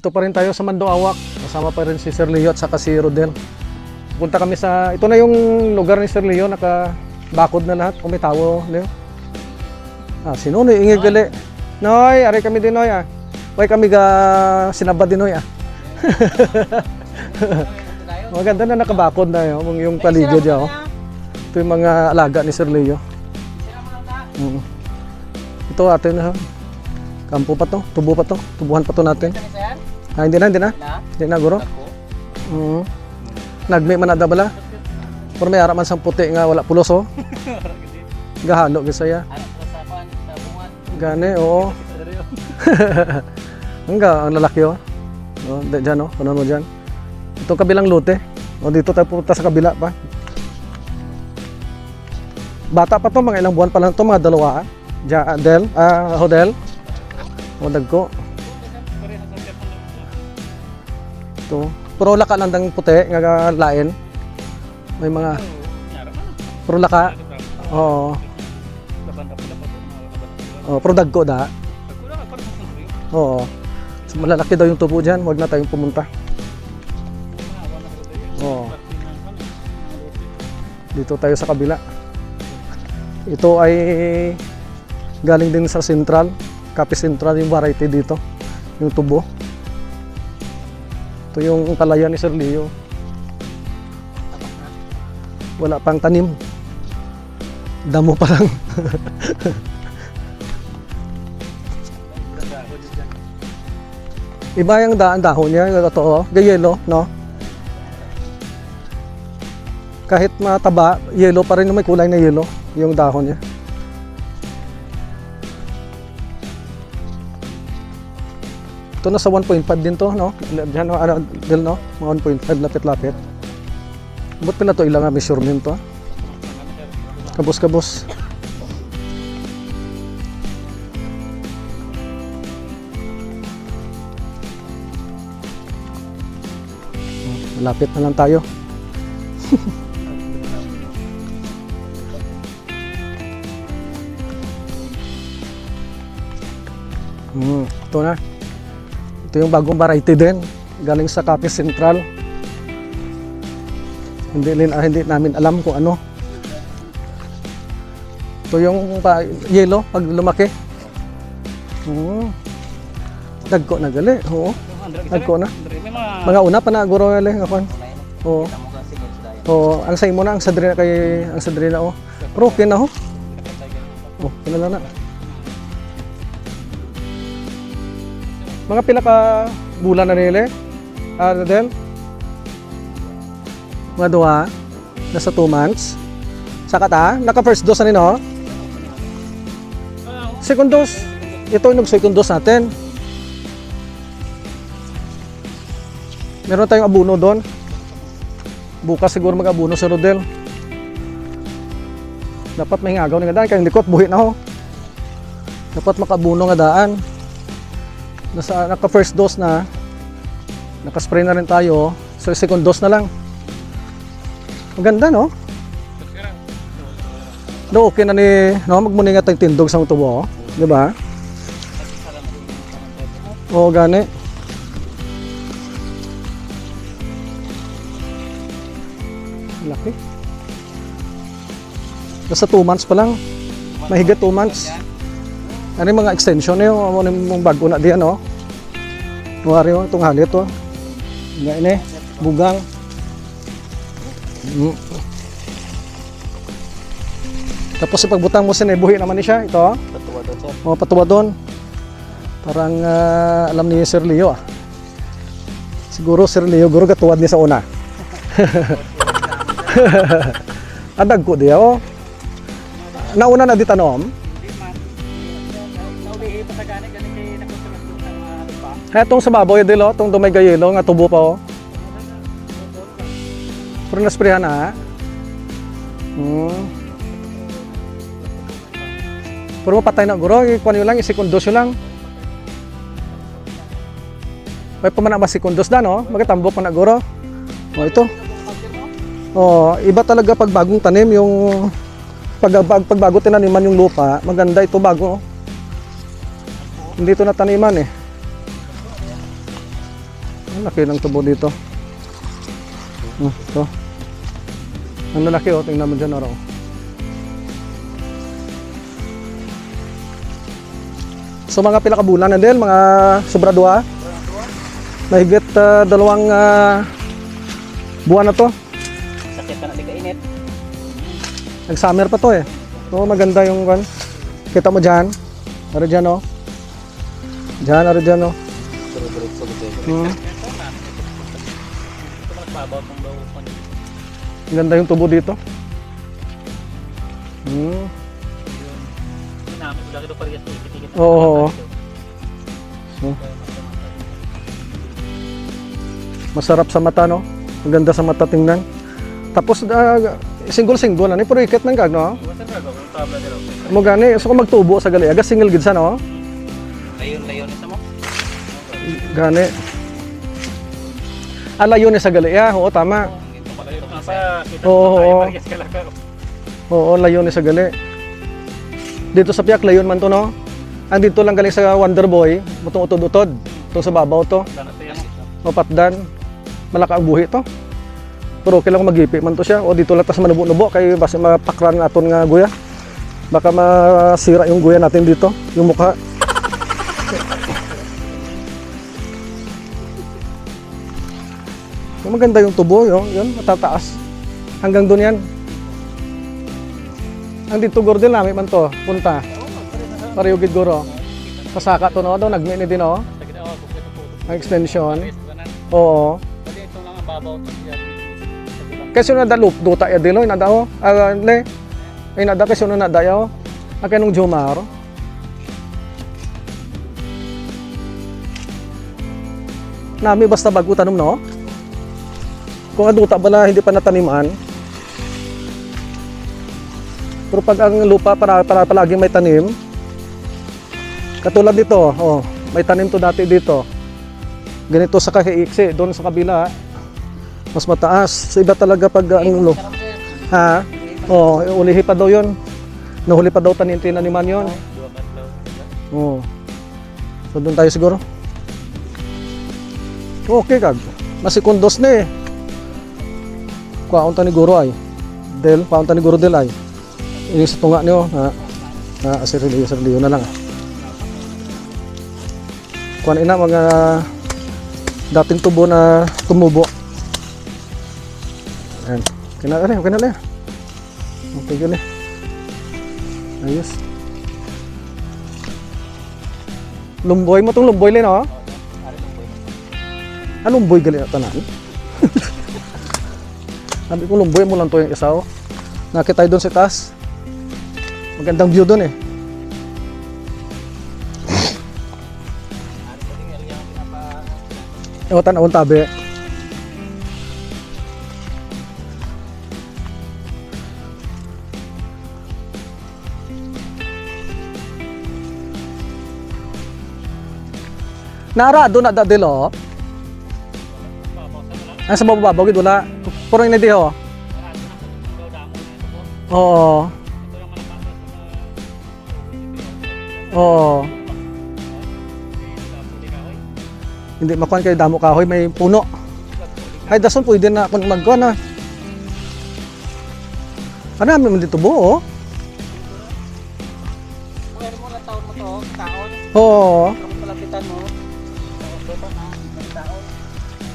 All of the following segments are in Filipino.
Dito pa rin tayo sa Mandoawak. Kasama pa rin si Sir Leo at saka si Rodel. Punta kami sa... Ito na yung lugar ni Sir Leo. Naka-bakod na lahat. Kung may tawo, Leo. Ah, sino no? Ingay gali. Noy, ari kami din, Noy, ah. Way kami ga sinabad din, Noy, ah. Maganda na nakabakod na yun, yung paligid niya, oh. Ito yung mga alaga ni Sir Leo. Mm. Ito atin na. Kampo pa to, tubo pa to, tubuhan pa to natin. Ah, hindi na, hindi na. Hindi na, guro. Mm. Nagmi man na bala. Pero may araman sang puti nga wala pulos oh. Gahalo gisaya. Gani, oo. Hangga, ang lalaki oh. Oh, di- dyan oh, kuno mo dyan. Ito kabilang lote. O dito tayo pupunta sa kabila pa. Bata pa to, mga ilang buwan pa lang to, mga dalawa. ah. Ja, Del, ah, Hodel. O dagko. Ito. Puro laka lang dang puti, nga lain. May mga... Puro laka. Oo. Oh, pero dagko da. Oo. So, malalaki daw yung tubo dyan, huwag na tayong pumunta. Oo. Dito tayo sa kabila. Ito ay galing din sa Central. Cape Central yung variety dito. Yung tubo. Ito yung palayan ni Sir Leo. Wala pang tanim. Damo pa lang. Iba yung daan dahon niya, yung totoo, gayelo, no? Kahit mataba, yellow pa rin yung may kulay na yellow, yung dahon niya. Ito na sa 1.5 din to, no? Diyan, no? Ano, Del, no? Mga 1.5, lapit-lapit. Ba't pala to ilang measurement to? Kabos-kabos. Malapit na lang tayo. Hmm, ito na. Ito yung bagong variety din. Galing sa Cape Central. Hindi, rin- ah, hindi namin alam kung ano. Ito yung pa, yellow pag lumaki. Hmm. Dagko na gali. Oo. Dagko na. Mga una pa na guro gali ako. Oo. Oo, ang say mo na ang sadri na kay ang sadri na oh. Pero okay na ho. Oh, kinala na. Mga pila ka bulan na nila. Ah, Del? Mga duha. Nasa 2 months. Saka ta, naka first dose na nino. Second dose. Ito yung second dose natin. Meron tayong abuno doon. Bukas siguro mag-abuno si Rodel. Dapat may ngagaw nga daan. Kaya likot, buhi na ho. Dapat makabuno nga daan. Nasa, naka first dose na. Naka-spray na rin tayo. So second dose na lang. Maganda no? No, okay na ni, no, magmuningat tayong tindog sa tubo, oh. di ba? Oo, gani. Laki. Nasa 2 months pa lang. Mahigit 2 months. Ano yung mga extension yun? Ano yung bago na diyan, oh. Nuwari oh, itong halit, oh. Nga ini, bugang. Mm. Tapos sa pagbutang mo sinebuhi naman ni siya, ito, oh. Oh, patuwa doon. Parang ah, alam ni Sir Leo, ah. Siguro Sir Leo, guro gatuwad niya sa una. Adag ko diya, oh. Nauna na di tanom. Hetong sa baboy dilo, tong dumay gayelo nga tubo pa oh. Pero nasprehan na. Hmm. Pero mapatay na guro, ikuan yun lang, isikundos yun lang. May pamana ba sikundos da no? Magkatambok pa na guro. Oh, ito. Oh, iba talaga pag bagong tanim yung pag, pag, pag bago yung lupa, maganda ito bago. oh. Hindi ito nataniman eh. Laki ng tubo dito. Hmm, ito. Ang lalaki oh, tingnan mo dyan araw. So mga pila ka bulan na din, mga sobra dua. Mahigit ah, dalawang ah, buwan na to. Sakit ka na di kainit. Nag-summer pa to eh. Oo, maganda yung kan. Kita mo dyan. Ano dyan oh. Dyan, ano dyan oh. Hmm. Na. Tong daw ko. Ang Ganda yung tubo dito. Hmm. Yun. Namin ko lagi do parehas to. Ikitigit. Oo, oo. Hmm. Masarap sa mata no. Ang ganda sa mata tingnan. Tapos ah, single-single ano, pero ikat ng gag no. Na. Mo gani, so kung magtubo sa gali, aga single gid sa no. Layon-layon isa mo. Gani. Alayo ni sa gali, ah, oo tama. Oo, oo. Oo, layo ni sa gali. Dito sa piyak, layon man to no. Ang dito lang galing sa Wonder Boy, mutong utod-utod. Itong sa babaw to, mapatdan. Malaka ang buhi to. Pero okay lang magipi man to siya. O dito lang tas manubo-nubo kay basta mapakran aton nga guya. Baka masira yung guya natin dito, yung mukha. Maganda yung tubo, yun, yun matataas. Hanggang doon yan. Ang dito gordel namin man to, punta. Pareho gid guro. Pasaka to no, daw nagmini din oh. Na, oh. Ang extension. Na? Oo. Kasi ito lang na dalup duta ya dilo ina daw. Ah, ne. Ay nada kasi no nada yaw. Akin nung Jomar. Nami basta bago tanom no. Kung ang duta bala hindi pa nataniman. Pero pag ang lupa para, para palagi may tanim, katulad dito, oh, may tanim to dati dito. Ganito sa kahiiksi, doon sa kabila, mas mataas. Sa iba talaga pag ang lo. Ha? Oh, ulihi pa daw yun. Nahuli pa daw tanin tinaniman yun. Dua katlaw. Oo. So doon tayo siguro. Okay kag. Masikundos na eh. Kuwaon ta ni guro ay. Del, kuwaon ta ni guro del ay. Ini sa tunga niyo na na asiriliyo sa na lang. Kuan ina mga dating tubo na tumubo. Ayan. Kinala na, kinala. Okay, yun eh. Ayos. Lumboy mo tong lumboy lin oh. Anong boy gali na tanan? Sabi ko lumboy mo lang to yung isa oh. Nakita doon sa taas. Magandang view doon eh. Ewan tanawang tabi. Nara doon na dadilo. Babaw ho. Marami na. Daw damo na ito po. Oo. Ito yung malakas sa mga Oo. Kahoy. Hindi makuan kay damo kahoy may puno. Ay dason pwede na kung magkuan na. Ano namin man dito buo. Kung mo na taon mo to, taon. Oo.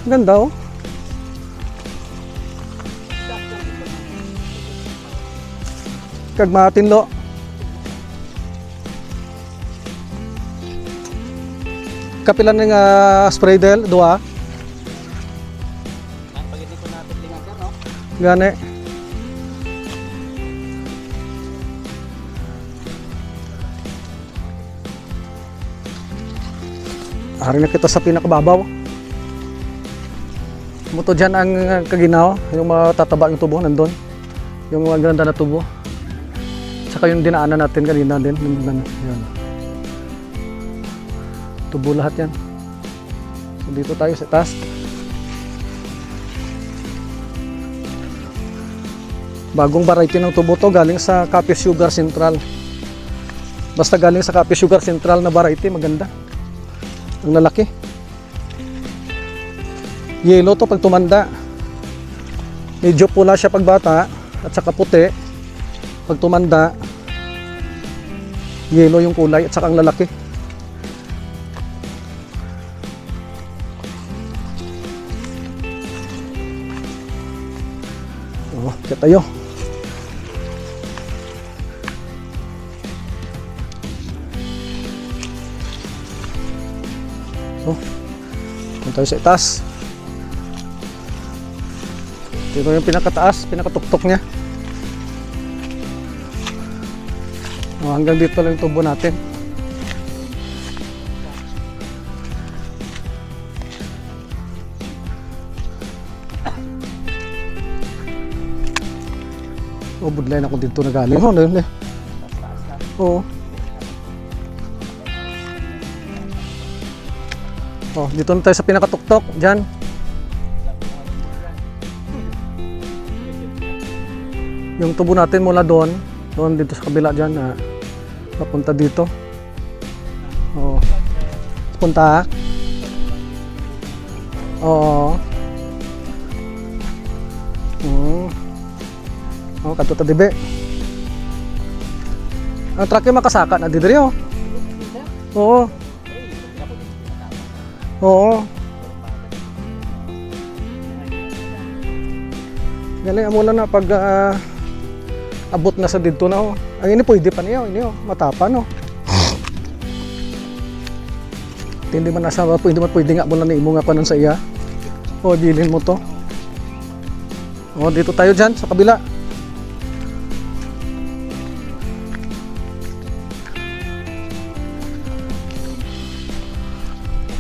Ang ganda oh. Kag matinlo. Kapilan ng uh, spray del, dua. Gani. Hari na kita sa pinakababaw. Muto dyan ang kaginaw, yung matataba yung tubo nandun. Yung mga ganda na tubo. Tsaka yung dinaanan natin kanina din. Yan. Tubo lahat yan. So dito tayo sa taas. Bagong variety ng tubo to galing sa Cape Sugar Central. Basta galing sa Cape Sugar Central na variety, maganda. Ang lalaki. Yellow to pag tumanda. Medyo pula siya pag bata at saka puti. Pag tumanda, yellow yung kulay at saka ang lalaki. Oh, kaya tayo. Oh, punta tayo sa itaas. Ito yung pinakataas, pinakatuktok niya. Oh, hanggang dito lang tubo natin. Oh, budlay na ako dito na galing. Yun eh. Oo. Oh, dito na tayo sa pinakatuktok. Diyan. Yung tubo natin mula doon, doon dito sa kabila diyan na papunta dito. Oh. Punta. Oo. Oo. Oh, kato ta dibe. Ang truck yung makasaka na didiri oh. Oo. Oo. Galing amo na pag ah, abot na sa dito na oh. Ang ini pwede pa niyo, ini matapa no. Hindi man nasa pwede man pwede nga mo na imo nga kanon sa iya. O dilin mo to. O dito tayo diyan sa kabila.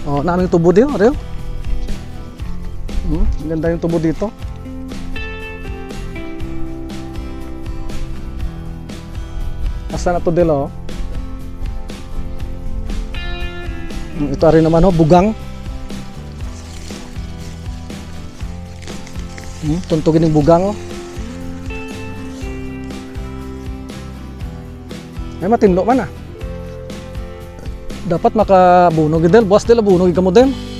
Oh, naming tubo dito, Ariel. Hmm, ganda yung tubo dito. Asa na to dilo? oh? Hmm, Ito rin naman oh, bugang. Hmm, tuntugin yung bugang oh. Ay matinlo man ah. Dapat makabunog del, boss del, bunog ka mo din.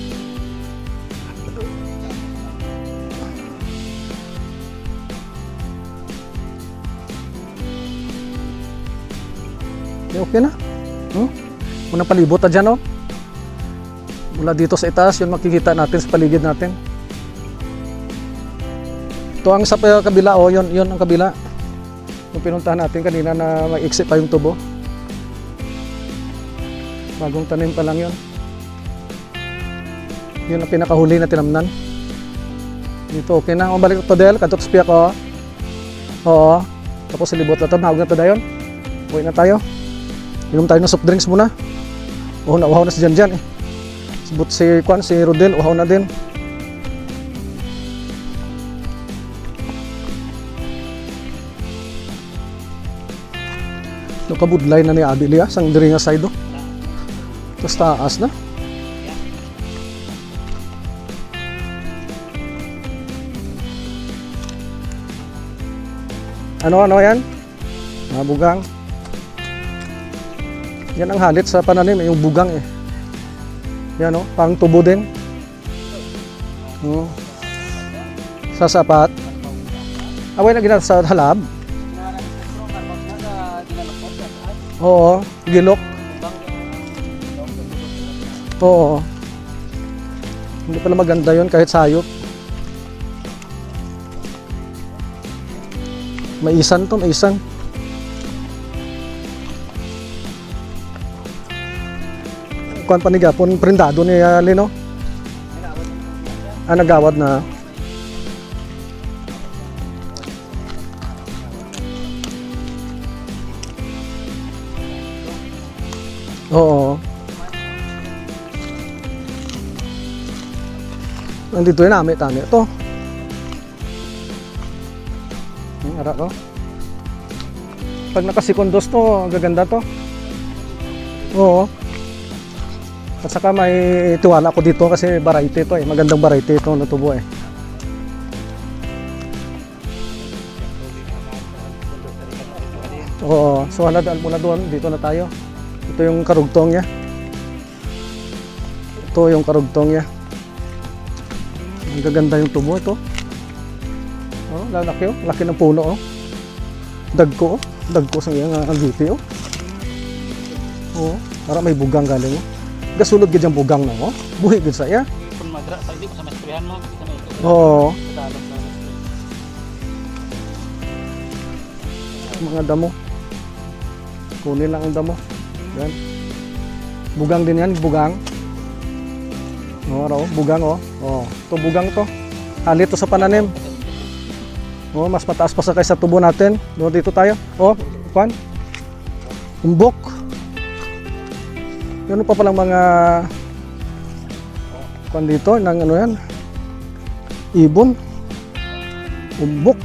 Palibot na dyan, oh. Mula dito sa itaas, yun makikita natin sa paligid natin. Ito ang sa kabila, oh, yun, yun ang kabila. Yung pinuntahan natin kanina na mag-exit pa yung tubo. Bagong tanim pa lang yun. Yun ang pinakahuli na tinamnan. Dito, okay na. O, balik to Del. Kanto spiya ko. Oo. Tapos silibot na to. Mahawag na to dayon. Uwi na tayo. Inom tayo ng soft drinks muna. Uhaw na, uhaw na si Jan Jan eh. Sibot si Kwan, si Rodel, uhaw na din. Nakabudlay na ni Abi Lia, sang diri nga side do. Tapos taas na. Ano ano yan? Mga bugang. Yan ang halit sa pananim, eh, yung bugang eh. Yan oh, pang tubo din. Oh. Sa sapat. Away na ginagawa sa halab. Oo, gilok. Oo. Hindi pala maganda yon kahit sayop. Maisan to, maisan. Kuan pa ni Gapon, prindado ni uh, Lino. Ah, nagawad na. Oo. Nandito yun namin, tani. Ito. Ang ara ko. Pag nakasikondos to, gaganda to. Oo. At saka may tiwala ko dito kasi variety to eh. Magandang variety ito na tubo eh. Oo. So haladaan muna doon. Dito na tayo. Ito yung karugtong niya. Ito yung karugtong niya. Ang gaganda yung tubo ito. Oh, lalaki oh. Laki ng puno oh. Dagko oh. Dagko sa iyang uh, agiti oh. Oh, para may bugang galing oh. Gasulod gid yung bugang na oh. Buhi gid sa iya. Kung madra, sa hindi ko sa mastrihan mo. Oo. Mga damo. Kunin lang ang damo. Yan. Bugang din yan, bugang. Oh, bugang oh. Oh, to bugang to. Halit to sa pananim. Oh, mas mataas pa sa kaysa tubo natin. Doon dito tayo. Oh, kwan. Umbok. Ano pa palang mga kwan dito ng ano yan? Ibon. Umbok.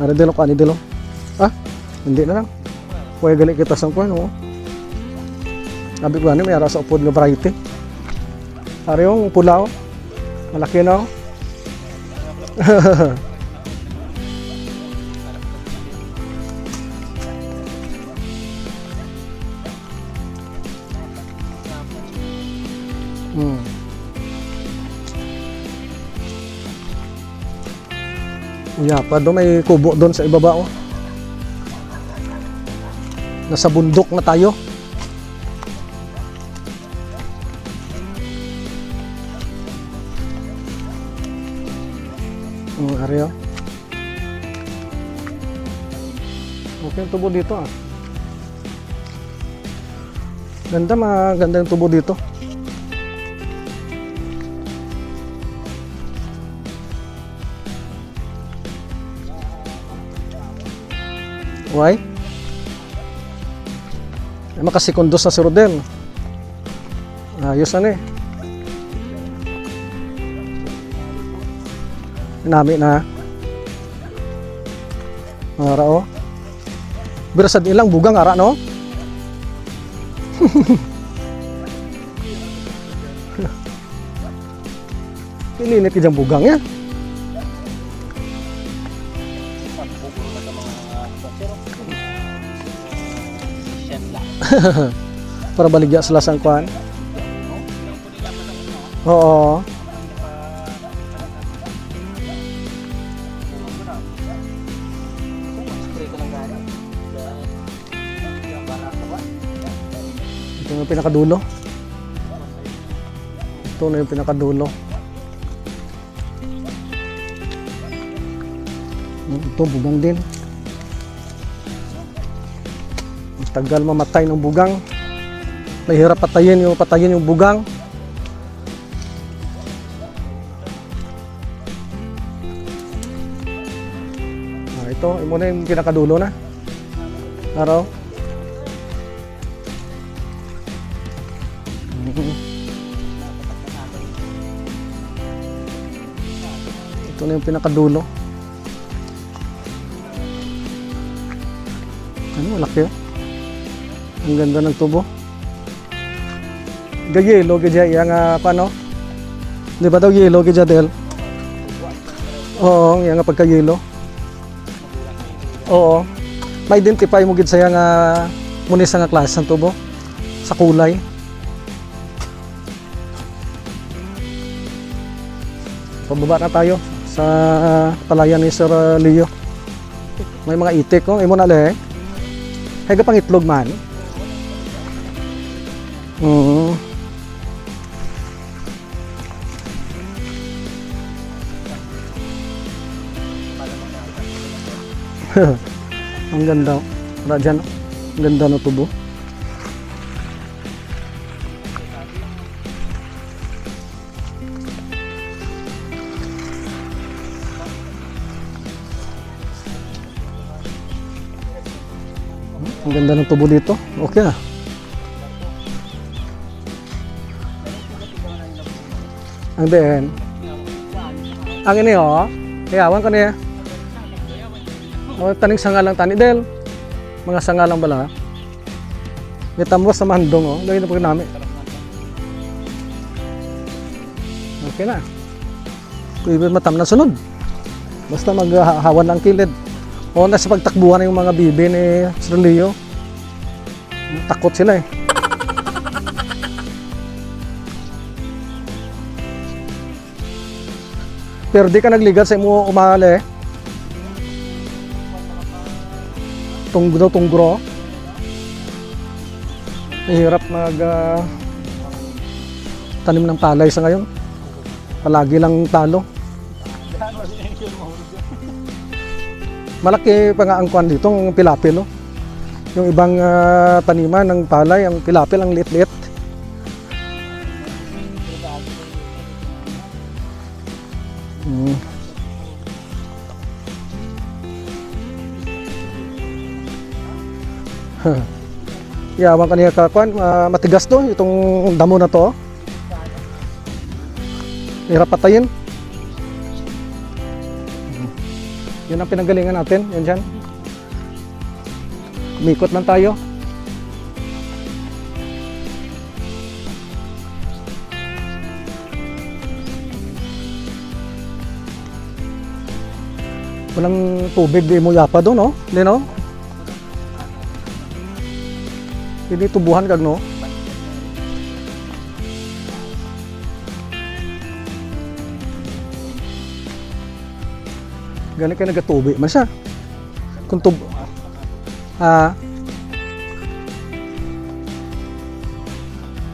Ano dilo ka ni dilo? Ah, hindi na lang. Kuya gali kita sa kwan oh. Sabi ko ano, may ara sa upod nga variety. Ari yung pula oh. Malaki na oh. Uya pa doon may kubo doon sa ibaba oh. Nasa bundok na tayo. Ang area. Okay yung tubo dito ah. Ganda, maganda yung tubo dito. Why? Ay, makasikundos na si Rodel. Ayos na eh. Nami na. Ara o. Birasad ilang bugang ara no? Pininit ka bugang ya. Para baligya sila sa kwan. Oo. Ito yung pinakadulo. Ito na yung pinakadulo. Ito, bugang din. Tagal mamatay ng bugang. Mahirap patayin yung patayin yung bugang. Ah, ito, imo na yung pinakadulo na. Araw. Ito na yung pinakadulo. Ano, malaki oh. Ang ganda ng tubo. Ga yellow gadya yang uh, paano? Di ba daw yellow gadya del? Oo, yang nga pagka yellow. Oo. Ma-identify mo gid sa yang uh, munis nga klase ng tubo sa kulay. Pababa na tayo sa palayan ni Sir uh, Leo. May mga itik ko, imo na le. Hega pang itlog man. Oo. Ang ganda. oh. Wala dyan. oh. Ang ganda ng tubo. Hmm, Ang ganda ng tubo dito. Okay ah. Ang din. Ang ini oh. Kayawan ko niya. O, taning sanga lang tani del. Mga sanga lang bala. May tambos sa mandong oh. Gawin na po namin. Okay na. Kung ibig matam na sunod. Basta maghahawan ng kilid. O nasa pagtakbuhan ng mga bibi ni Sir Leo. Takot sila eh. Pero di ka nagligat sa imo umali. Tunggo tunggro. Mahirap mag ah, tanim ng palay sa ngayon. Palagi lang talo. Malaki pa nga ang kwan dito, ang pilapil. Oh. Yung ibang ah, taniman ng palay, ang pilapil ang liit-liit. Yaman kanina kakwan, ah, matigas to, itong damo na to. oh. Hirap patayin. Yun ang pinanggalingan natin, yan dyan. Umikot lang tayo. Walang tubig di mo yapa doon, no? Hindi, no? Hindi tubuhan kag, no? Gani ka nagatubi man siya. Kung tub... Ah...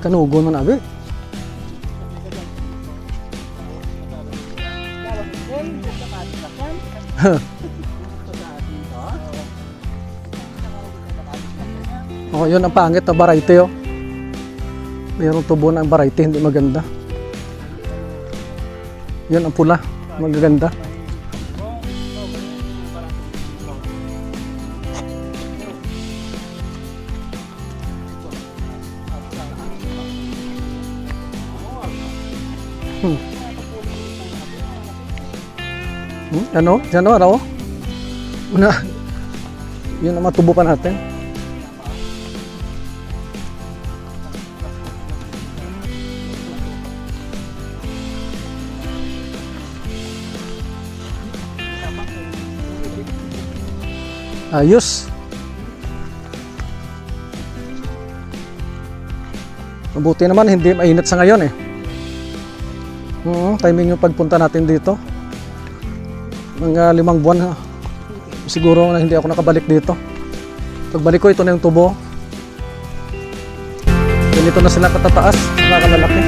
Kanugon man abi. Oh, yun ang pangit na variety oh. Mayroong tubo ng variety, hindi maganda. Yun ang pula, magaganda. Hmm. Hmm, ano? Diyan araw? Una, yun ang matubo pa natin. Ayos. Mabuti naman hindi mainit sa ngayon eh. Oo, timing yung pagpunta natin dito. Mga limang buwan ha. Siguro na hindi ako nakabalik dito. Pagbalik ko, ito na yung tubo. Ganito na sila katataas, saka kalalaki.